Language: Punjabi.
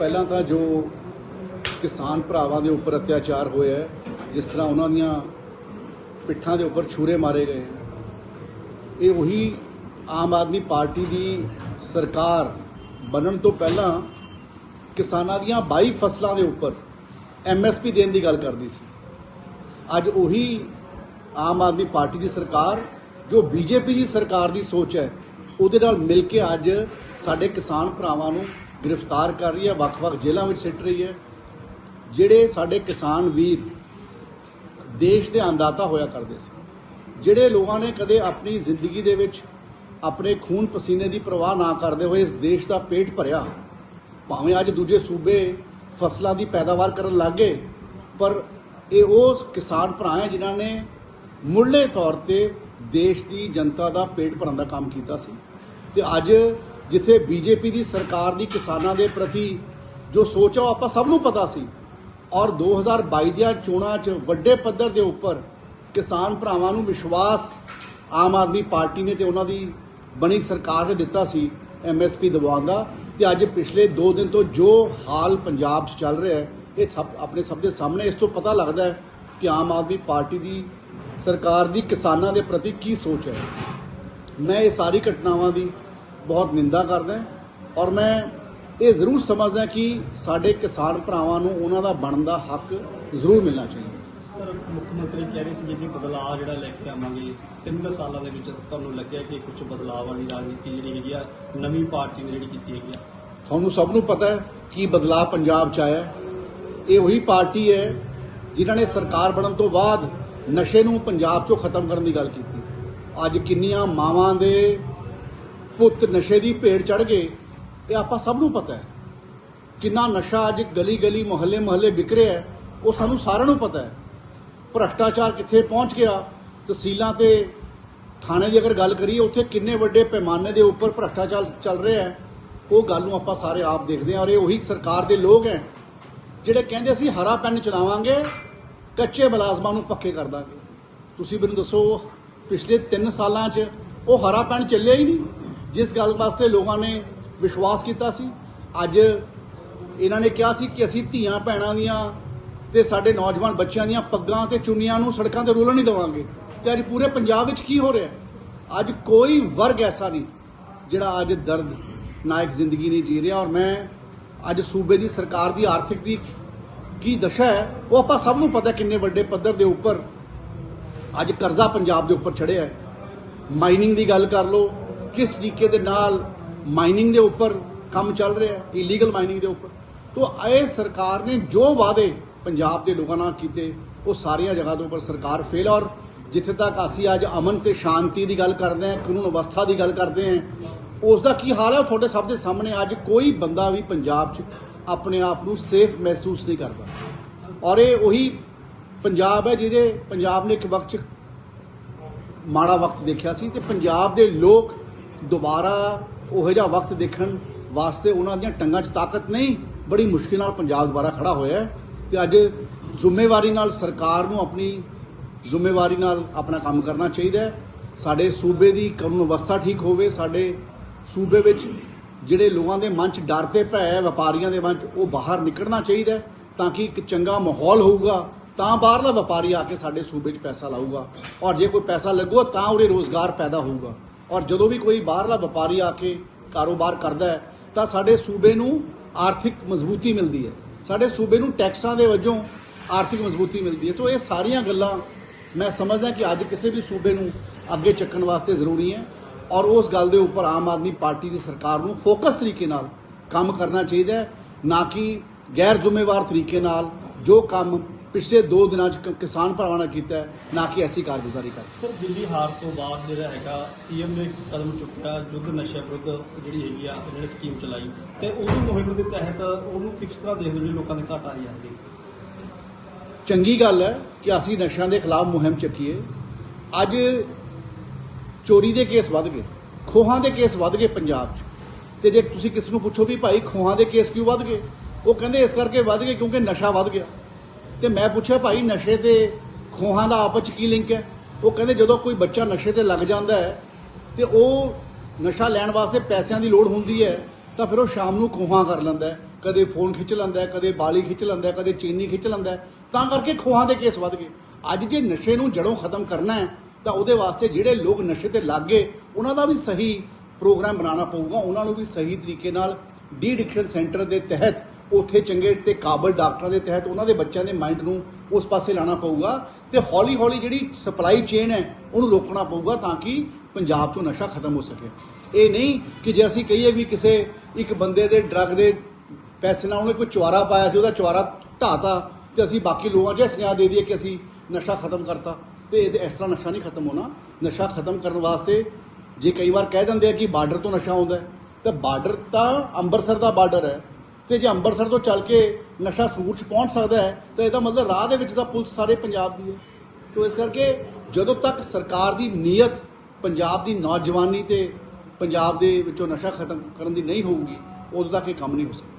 ਪਹਿਲਾਂ ਤਾਂ ਜੋ ਕਿਸਾਨ ਭਰਾਵਾਂ ਦੇ ਉੱਪਰ ਅਤਿਆਚਾਰ ਹੋਇਆ ਹੈ, ਜਿਸ ਤਰ੍ਹਾਂ ਉਹਨਾਂ ਦੀਆਂ ਪਿੱਠਾਂ ਦੇ ਉੱਪਰ ਛੁਰੇ ਮਾਰੇ ਗਏ ਇਹ ਉਹੀ ਆਮ ਆਦਮੀ ਪਾਰਟੀ ਦੀ ਸਰਕਾਰ ਬਣਨ ਤੋਂ ਪਹਿਲਾਂ ਕਿਸਾਨਾਂ ਦੀਆਂ 22 ਫਸਲਾਂ ਦੇ ਉੱਪਰ ਐਮਐਸਪੀ ਦੇਣ ਦੀ ਗੱਲ ਕਰਦੀ ਸੀ। ਅੱਜ ਉਹੀ ਆਮ ਆਦਮੀ ਪਾਰਟੀ ਦੀ ਸਰਕਾਰ ਜੋ ਬੀਜੇਪੀ ਦੀ ਸਰਕਾਰ ਦੀ ਸੋਚ ਹੈ ਉਹਦੇ ਨਾਲ ਮਿਲ ਕੇ ਅੱਜ ਸਾਡੇ ਕਿਸਾਨ ਭਰਾਵਾਂ ਨੂੰ ਗ੍ਰਿਫਤਾਰ ਕਰ ਰਹੀ ਹੈ, ਵੱਖ-ਵੱਖ ਜੇਲ੍ਹਾਂ ਵਿੱਚ ਸਿੱਟ ਰਹੀ ਹੈ। ਜਿਹੜੇ ਸਾਡੇ ਕਿਸਾਨ ਵੀਰ ਦੇਸ਼ ਦੇ ਅੰਦਾਤਾ ਹੋਇਆ ਕਰਦੇ ਸੀ, ਜਿਹੜੇ ਲੋਕਾਂ ਨੇ ਕਦੇ ਆਪਣੀ ਜ਼ਿੰਦਗੀ ਦੇ ਵਿੱਚ ਆਪਣੇ ਖੂਨ ਪਸੀਨੇ ਦੀ ਪਰਵਾਹ ਨਾ ਕਰਦੇ ਹੋਏ ਇਸ ਦੇਸ਼ ਦਾ ਪੇਟ ਭਰਿਆ, ਭਾਵੇਂ ਅੱਜ ਦੂਜੇ ਸੂਬੇ ਫਸਲਾਂ ਦੀ ਪੈਦਾਵਾਰ ਕਰਨ ਲੱਗੇ ਪਰ ਇਹ ਉਹ ਕਿਸਾਨ ਭਰਾ ਹੈ ਜਿਨ੍ਹਾਂ ਨੇ ਮੁੱਢਲੇ ਤੌਰ ਤੇ ਦੇਸ਼ ਦੀ ਜਨਤਾ ਦਾ ਪੇਟ ਭਰਨ ਦਾ ਕੰਮ ਕੀਤਾ ਸੀ। ਤੇ ਅੱਜ ਜਿੱਥੇ ਬੀਜੇਪੀ ਦੀ ਸਰਕਾਰ ਦੀ ਕਿਸਾਨਾਂ ਦੇ ਪ੍ਰਤੀ ਜੋ ਸੋਚ ਆ, ਉਹ ਆਪਾਂ ਸਭ ਨੂੰ ਪਤਾ ਸੀ। ਔਰ 2022 ਦੀਆਂ ਚੋਣਾਂ 'ਚ ਵੱਡੇ ਪੱਧਰ ਦੇ ਉੱਪਰ ਕਿਸਾਨ ਭਰਾਵਾਂ ਨੂੰ ਵਿਸ਼ਵਾਸ ਆਮ ਆਦਮੀ ਪਾਰਟੀ ਨੇ ਤੇ ਉਹਨਾਂ ਦੀ ਬਣੀ ਸਰਕਾਰ ਨੇ ਦਿੱਤਾ ਸੀ ਐਮਐਸਪੀ ਦਿਵਾਉਣ ਦਾ। ਤੇ ਅੱਜ ਪਿਛਲੇ 2 ਦਿਨ ਤੋਂ ਜੋ ਹਾਲ ਪੰਜਾਬ 'ਚ ਚੱਲ ਰਿਹਾ ਹੈ, ਇਹ ਸਭ ਆਪਣੇ ਸਭ ਦੇ ਸਾਹਮਣੇ ਇਸ ਤੋਂ ਪਤਾ ਲੱਗਦਾ ਹੈ ਕਿ ਆਮ ਆਦਮੀ ਪਾਰਟੀ ਦੀ ਸਰਕਾਰ ਦੀ ਕਿਸਾਨਾਂ ਦੇ ਪ੍ਰਤੀ ਕੀ ਸੋਚ ਹੈ। ਮੈਂ ਇਹ ਸਾਰੀ ਘਟਨਾਵਾਂ ਦੀ ਬਹੁਤ ਨਿੰਦਾ ਕਰਦਾ ਔਰ ਮੈਂ ਇਹ ਜ਼ਰੂਰ ਸਮਝਦਾ ਕਿ ਸਾਡੇ ਕਿਸਾਨ ਭਰਾਵਾਂ ਨੂੰ ਉਹਨਾਂ ਦਾ ਬਣਦਾ ਹੱਕ ਜ਼ਰੂਰ ਮਿਲਣਾ ਚਾਹੀਦਾ। ਸਰ ਮੁੱਖ ਮੰਤਰੀ ਕਹਿ ਰਹੇ ਸੀ ਕਿ ਬਦਲਾਅ ਜਿਹੜਾ ਲੈ ਕੇ ਆਵਾਂਗੇ ਤਿੰਨ ਸਾਲਾਂ ਦੇ ਵਿੱਚ ਤੁਹਾਨੂੰ ਲੱਗਿਆ ਕਿ ਕੁਝ ਬਦਲਾਅ ਵਾਲੀ ਰਾਜਨੀਤੀ ਜਿਹੜੀ ਹੈਗੀ ਆ ਨਵੀਂ ਪਾਰਟੀ ਨੇ ਜਿਹੜੀ ਕੀਤੀ ਹੈਗੀ ਆ? ਤੁਹਾਨੂੰ ਸਭ ਨੂੰ ਪਤਾ ਹੈ ਕਿ ਬਦਲਾਅ ਪੰਜਾਬ 'ਚ ਆਇਆ। ਇਹ ਉਹੀ ਪਾਰਟੀ ਹੈ ਜਿਨ੍ਹਾਂ ਨੇ ਸਰਕਾਰ ਬਣਨ ਤੋਂ ਬਾਅਦ ਨਸ਼ੇ ਨੂੰ ਪੰਜਾਬ 'ਚੋਂ ਖਤਮ ਕਰਨ ਦੀ ਗੱਲ ਕੀਤੀ। ਅੱਜ ਕਿੰਨੀਆਂ ਮਾਵਾਂ ਦੇ ਪੁੱਤ ਨਸ਼ੇ ਦੀ ਭੇੜ ਚੜ ਗਏ ਇਹ ਆਪਾਂ ਸਭ ਨੂੰ ਪਤਾ ਹੈ। ਕਿੰਨਾ ਨਸ਼ਾ ਅੱਜ ਗਲੀ ਗਲੀ ਮੁਹੱਲੇ ਮੁਹੱਲੇ ਵਿਕ ਰਿਹਾ ਹੈ, ਉਹ ਸਾਨੂੰ ਸਾਰਿਆਂ ਨੂੰ ਪਤਾ ਹੈ। ਭ੍ਰਸ਼ਟਾਚਾਰ ਕਿੱਥੇ ਪਹੁੰਚ ਗਿਆ, ਤਹਿਸੀਲਾਂ ਤੇ ਥਾਣੇ ਦੀ ਅਗਰ ਗੱਲ ਕਰੀਏ, ਉੱਥੇ ਕਿੰਨੇ ਵੱਡੇ ਪੈਮਾਨੇ ਦੇ ਉੱਪਰ ਭ੍ਰਸ਼ਟਾਚਾਰ ਚੱਲ ਰਿਹਾ ਹੈ, ਉਹ ਗੱਲ ਨੂੰ ਆਪਾਂ ਸਾਰੇ ਆਪ ਦੇਖਦੇ ਹਾਂ ਔਰ ਇਹ ਉਹੀ ਸਰਕਾਰ ਦੇ ਲੋਕ ਹੈ, ਜਿਹੜੇ ਕਹਿੰਦੇ ਅਸੀਂ ਹਰਾ ਪੈਨ ਚਲਾਵਾਂਗੇ, ਕੱਚੇ ਮੁਲਾਜ਼ਮਾਂ ਨੂੰ ਪੱਕੇ ਕਰ ਦਾਂਗੇ। ਤੁਸੀਂ ਮੈਨੂੰ ਦੱਸੋ, ਪਿਛਲੇ 3 ਸਾਲਾਂ 'ਚ ਉਹ ਹਰਾ ਪੈਨ ਚੱਲਿਆ ਹੀ ਨਹੀਂ। ਜਿਸ ਗੱਲ ਵਾਸਤੇ ਲੋਕਾਂ ਨੇ ਵਿਸ਼ਵਾਸ ਕੀਤਾ ਸੀ, ਅੱਜ ਇਹਨਾਂ ਨੇ ਕਿਹਾ ਸੀ ਕਿ ਅਸੀਂ ਧੀਆਂ ਭੈਣਾਂ ਦੀਆਂ ਤੇ ਸਾਡੇ ਨੌਜਵਾਨ ਬੱਚਿਆਂ ਦੀਆਂ ਪੱਗਾਂ ਤੇ ਚੁੰਨੀਆਂ ਨੂੰ ਸੜਕਾਂ ਤੇ ਰੋਲਣ ਨਹੀਂ ਦੇਵਾਂਗੇ। ਤੇ ਅੱਜ ਪੂਰੇ ਪੰਜਾਬ ਵਿੱਚ ਕੀ ਹੋ ਰਿਹਾ ਅੱਜ ਕੋਈ ਵਰਗ ਐਸਾ ਨਹੀਂ ਜਿਹੜਾ ਅੱਜ ਦਰਦ ਨਾਇਕ ਜ਼ਿੰਦਗੀ ਨਹੀਂ ਜੀ ਰਿਹਾ। ਔਰ ਮੈਂ ਅੱਜ ਸੂਬੇ ਦੀ ਸਰਕਾਰ ਦੀ ਆਰਥਿਕ ਦੀ ਕੀ ਦਸ਼ਾ ਹੈ, ਉਹ ਆਪਾਂ ਸਭ ਨੂੰ ਪਤਾ ਕਿੰਨੇ ਵੱਡੇ ਪੱਧਰ ਦੇ ਉੱਪਰ ਅੱਜ ਕਰਜ਼ਾ ਪੰਜਾਬ ਦੇ ਉੱਪਰ ਚੜਿਆ ਹੈ। ਮਾਈਨਿੰਗ ਦੀ ਗੱਲ ਕਰ ਲਓ ਕਿਸ ਤਰੀਕੇ ਦੇ ਨਾਲ ਮਾਈਨਿੰਗ ਦੇ ਉੱਪਰ ਕੰਮ ਚੱਲ ਰਿਹਾ ਹੈ ਇਲੀਗਲ ਮਾਈਨਿੰਗ ਦੇ ਉੱਪਰ। ਤੋਂ ਇਹ ਸਰਕਾਰ ਨੇ ਜੋ ਵਾਅਦੇ ਪੰਜਾਬ ਦੇ ਲੋਕਾਂ ਨਾਲ ਕੀਤੇ, ਉਹ ਸਾਰੀਆਂ ਜਗ੍ਹਾ ਦੇ ਉੱਪਰ ਸਰਕਾਰ ਫੇਲ ਔਰ ਜਿੱਥੇ ਤੱਕ ਅਸੀਂ ਅੱਜ ਅਮਨ ਤੇ ਸ਼ਾਂਤੀ ਦੀ ਗੱਲ ਕਰਦੇ ਹਾਂ, ਕਾਨੂੰਨ ਅਵਸਥਾ ਦੀ ਗੱਲ ਕਰਦੇ ਹਾਂ ਉਸ ਦਾ ਕੀ ਹਾਲ ਹੈ? ਉਹ ਤੁਹਾਡੇ ਸਭ ਦੇ ਸਾਹਮਣੇ ਅੱਜ ਕੋਈ ਬੰਦਾ ਵੀ ਪੰਜਾਬ 'ਚ ਆਪਣੇ ਆਪ ਨੂੰ ਸੇਫ ਮਹਿਸੂਸ ਨਹੀਂ ਕਰਦਾ। ਔਰ ਇਹ ਉਹੀ ਪੰਜਾਬ ਹੈ ਜਿਹਦੇ ਪੰਜਾਬ ਨੇ ਇੱਕ ਵਕਤ 'ਚ ਮਾੜਾ ਵਕਤ ਦੇਖਿਆ ਸੀ ਤੇ ਪੰਜਾਬ ਦੇ ਲੋਕ ਦੁਬਾਰਾ ਉਹੋ ਜਿਹਾ ਵਕਤ ਦੇਖਣ ਵਾਸਤੇ ਉਹਨਾਂ ਦੀਆਂ ਟੰਗਾਂ 'ਚ ਤਾਕਤ ਨਹੀਂ, ਬੜੀ ਮੁਸ਼ਕਿਲ ਨਾਲ ਪੰਜਾਬ ਦੁਬਾਰਾ ਖੜਾ ਹੋਇਆ ਹੈ। ਤੇ ਅੱਜ ਜ਼ਿੰਮੇਵਾਰੀ ਨਾਲ ਸਰਕਾਰ ਨੂੰ ਆਪਣੀ ਜ਼ਿੰਮੇਵਾਰੀ ਨਾਲ ਆਪਣਾ ਕੰਮ ਕਰਨਾ ਚਾਹੀਦਾ ਹੈ। ਸਾਡੇ ਸੂਬੇ ਦੀ ਕਾਨੂੰਨ ਅਵਸਥਾ ਠੀਕ ਹੋਵੇ, ਸਾਡੇ ਸੂਬੇ ਵਿੱਚ ਜਿਹੜੇ ਲੋਕਾਂ ਦੇ ਮਨ 'ਚ ਡਰ ਤੇ ਭੈ ਹੈ, ਵਪਾਰੀਆਂ ਦੇ ਮਨ 'ਚ ਉਹ ਬਾਹਰ ਨਿਕਲਣਾ ਚਾਹੀਦਾ ਤਾਂ ਕਿ ਇੱਕ ਚੰਗਾ ਮਾਹੌਲ ਹੋਊਗਾ, ਤਾਂ ਬਾਹਰਲਾ ਵਪਾਰੀ ਆ ਕੇ ਸਾਡੇ ਸੂਬੇ 'ਚ ਪੈਸਾ ਲਾਊਗਾ। ਔਰ ਜੇ ਕੋਈ ਪੈਸਾ ਲੱਗੂਗਾ ਤਾਂ ਉਰੇ ਰੋਜ਼ਗਾਰ ਪੈਦਾ ਹੋਊਗਾ। ਔਰ ਜਦੋਂ ਵੀ ਕੋਈ ਬਾਹਰਲਾ ਵਪਾਰੀ ਆ ਕੇ ਕਾਰੋਬਾਰ ਕਰਦਾ ਹੈ, ਤਾਂ ਸਾਡੇ ਸੂਬੇ ਨੂੰ ਆਰਥਿਕ ਮਜ਼ਬੂਤੀ ਮਿਲਦੀ ਹੈ। ਸਾਡੇ ਸੂਬੇ ਨੂੰ ਟੈਕਸਾਂ ਦੇ ਵਜੋਂ ਆਰਥਿਕ ਮਜ਼ਬੂਤੀ ਮਿਲਦੀ ਹੈ। ਤੋਂ ਇਹ ਸਾਰੀਆਂ ਗੱਲਾਂ ਮੈਂ ਸਮਝਦਾ ਕਿ ਅੱਜ ਕਿਸੇ ਵੀ ਸੂਬੇ ਨੂੰ ਅੱਗੇ ਚੱਕਣ ਵਾਸਤੇ ਜ਼ਰੂਰੀ ਹੈ ਔਰ ਉਸ ਗੱਲ ਦੇ ਉੱਪਰ ਆਮ ਆਦਮੀ ਪਾਰਟੀ ਦੀ ਸਰਕਾਰ ਨੂੰ ਫੋਕਸ ਤਰੀਕੇ ਨਾਲ ਕੰਮ ਕਰਨਾ ਚਾਹੀਦਾ ਹੈ, ਨਾ ਕਿ ਗੈਰ ਜ਼ਿੰਮੇਵਾਰ ਤਰੀਕੇ ਨਾਲ ਜੋ ਕੰਮ ਪਿਛਲੇ 2 ਦਿਨਾਂ 'ਚ ਕਿਸਾਨ ਭਰਾਵਾਂ ਨੇ ਕੀਤਾ ਨਾ ਕਿ ਐਸੀ ਕਾਰਗੁਜ਼ਾਰੀ ਕਰ ਸਰ ਦਿੱਲੀ ਹਾਰ ਤੋਂ ਬਾਅਦ ਜਿਹੜਾ ਹੈਗਾ ਸੀਐਮ ਨੇ ਕਦਮ ਚੁੱਕਿਆ ਯੁੱਧ ਨਸ਼ਾ ਵਿਰੁੱਧ ਜਿਹੜੀ ਹੈਗੀ ਆ ਜਿਹੜੀ ਸਕੀਮ ਚਲਾਈ। ਤੇ ਉਹਦੀ ਮੁਹਿੰਮ ਦੇ ਤਹਿਤ ਉਹਨੂੰ ਕਿਸ ਤਰ੍ਹਾਂ ਦੇਖਦੇ ਹੋ ਲੋਕਾਂ ਦੇ ਘਾਟ ਆ ਹੈ ਚੰਗੀ ਗੱਲ ਹੈ ਕਿ ਅਸੀਂ ਨਸ਼ਿਆਂ ਦੇ ਖਿਲਾਫ ਮੁਹਿੰਮ ਚੱਕੀਏ। ਅੱਜ ਚੋਰੀ ਦੇ ਕੇਸ ਵੱਧ ਗਏ ਖੋਹਾਂ ਦੇ ਕੇਸ ਵੱਧ ਗਏ ਪੰਜਾਬ 'ਚ। ਤੇ ਜੇ ਤੁਸੀਂ ਕਿਸ ਨੂੰ ਪੁੱਛੋ ਵੀ ਭਾਈ ਖੋਹਾਂ ਦੇ ਕੇਸ ਕਿਉਂ ਵੱਧ ਗਏ? ਉਹ ਕਹਿੰਦੇ ਇਸ ਕਰਕੇ ਵੱਧ ਗਏ ਕਿਉਂਕਿ ਨਸ਼ਾ ਵੱਧ ਗਿਆ। ਤੇ ਮੈਂ ਪੁੱਛਿਆ, ਭਾਈ, ਨਸ਼ੇ ਤੇ ਖੋਹਾਂ ਦਾ ਆਪਸ 'ਚ ਕੀ ਲਿੰਕ ਹੈ? ਉਹ ਕਹਿੰਦੇ, ਜਦੋਂ ਕੋਈ ਬੱਚਾ ਨਸ਼ੇ ਤੇ ਲੱਗ ਜਾਂਦਾ ਹੈ ਤੇ ਉਹ ਨਸ਼ਾ ਲੈਣ ਵਾਸਤੇ ਪੈਸਿਆਂ ਦੀ ਲੋੜ ਹੁੰਦੀ ਹੈ, ਤਾਂ ਫਿਰ ਉਹ ਸ਼ਾਮ ਨੂੰ ਖੋਹਾਂ ਕਰ ਲੈਂਦਾ ਕਦੇ ਫੋਨ ਖਿੱਚ ਲੈਂਦਾ ਕਦੇ ਬਾਲੀ ਖਿੱਚ ਲੈਂਦਾ ਕਦੇ ਚੀਨੀ ਖਿੱਚ ਲੈਂਦਾ ਤਾਂ ਕਰਕੇ ਖੋਹਾਂ ਦੇ ਕੇਸ ਵੱਧ ਗਏ। ਅੱਜ ਜੇ ਨਸ਼ੇ ਨੂੰ ਜੜੋਂ ਖਤਮ ਕਰਨਾ ਹੈ, ਤਾਂ ਉਹਦੇ ਵਾਸਤੇ ਜਿਹੜੇ ਲੋਕ ਨਸ਼ੇ ਤੇ ਲੱਗ ਗਏ, ਉਹਨਾਂ ਦਾ ਵੀ ਸਹੀ ਪ੍ਰੋਗਰਾਮ ਬਣਾਉਣਾ ਪਊਗਾ। ਉਹਨਾਂ ਨੂੰ ਵੀ ਸਹੀ ਤਰੀਕੇ ਨਾਲ ਡੀ ਐਡਿਕਸ਼ਨ ਸੈਂਟਰ ਦੇ ਤਹਿਤ ਉੱਥੇ ਚੰਗੇ ਤੇ ਕਾਬਲ ਡਾਕਟਰਾਂ ਦੇ ਤਹਿਤ ਉਹਨਾਂ ਦੇ ਬੱਚਿਆਂ ਦੇ ਮਾਈਂਡ ਨੂੰ ਉਸ ਪਾਸੇ ਲਾਣਾ ਪਊਗਾ ਤੇ ਹੌਲੀ ਹੌਲੀ ਜਿਹੜੀ ਸਪਲਾਈ ਚੇਨ ਹੈ, ਉਹਨੂੰ ਰੋਕਣਾ ਪਊਗਾ ਤਾਂ ਕਿ ਪੰਜਾਬ 'ਚੋਂ ਨਸ਼ਾ ਖਤਮ ਹੋ ਸਕੇ। ਇਹ ਨਹੀਂ ਕਿ ਜੇ ਅਸੀਂ ਕਹੀਏ ਵੀ ਕਿਸੇ ਇੱਕ ਬੰਦੇ ਦੇ ਡਰੱਗ ਦੇ ਪੈਸੇ ਨਾਲ ਉਹਨੇ ਕੋਈ ਚੁਆਰਾ ਪਾਇਆ ਸੀ, ਉਹਦਾ ਚੁਆਰਾ ਢਾਤਾ ਤੇ ਅਸੀਂ ਬਾਕੀ ਲੋਕਾਂ 'ਚ ਸੁਨੇਹਾ ਦੇ ਦਈਏ ਕਿ ਅਸੀਂ ਨਸ਼ਾ ਖਤਮ ਕਰਤਾ। ਤੇ ਇਹ ਇਸ ਤਰ੍ਹਾਂ ਨਸ਼ਾ ਨਹੀਂ ਖਤਮ ਹੋਣਾ। ਨਸ਼ਾ ਖਤਮ ਕਰਨ ਵਾਸਤੇ ਜੇ ਕਈ ਵਾਰ ਕਹਿ ਦਿੰਦੇ ਆ ਕਿ ਬਾਰਡਰ ਤੋਂ ਨਸ਼ਾ ਆਉਂਦਾ ਤਾਂ ਬਾਰਡਰ ਤਾਂ ਅੰਮ੍ਰਿਤਸਰ ਦਾ ਬਾਰਡਰ ਹੈ। ਤੇ ਜੇ ਅੰਮ੍ਰਿਤਸਰ ਤੋਂ ਚੱਲ ਕੇ ਨਸ਼ਾ ਸੰਗਰੂਰ 'ਚ ਪਹੁੰਚ ਸਕਦਾ ਹੈ, ਤਾਂ ਇਹਦਾ ਮਤਲਬ ਰਾਹ ਦੇ ਵਿੱਚ ਤਾਂ ਪੁਲਿਸ ਸਾਰੇ ਪੰਜਾਬ ਦੀ ਹੈ। ਤੋ ਇਸ ਕਰਕੇ ਜਦੋਂ ਤੱਕ ਸਰਕਾਰ ਦੀ ਨੀਅਤ ਪੰਜਾਬ ਦੀ ਨੌਜਵਾਨੀ ਤੇ ਪੰਜਾਬ ਦੇ ਵਿੱਚੋਂ ਨਸ਼ਾ ਖਤਮ ਕਰਨ ਦੀ ਨਹੀਂ ਹੋਊਗੀ, ਉਦੋਂ ਤੱਕ ਇਹ ਕੰਮ ਨਹੀਂ ਹੋ ਸਕਦਾ।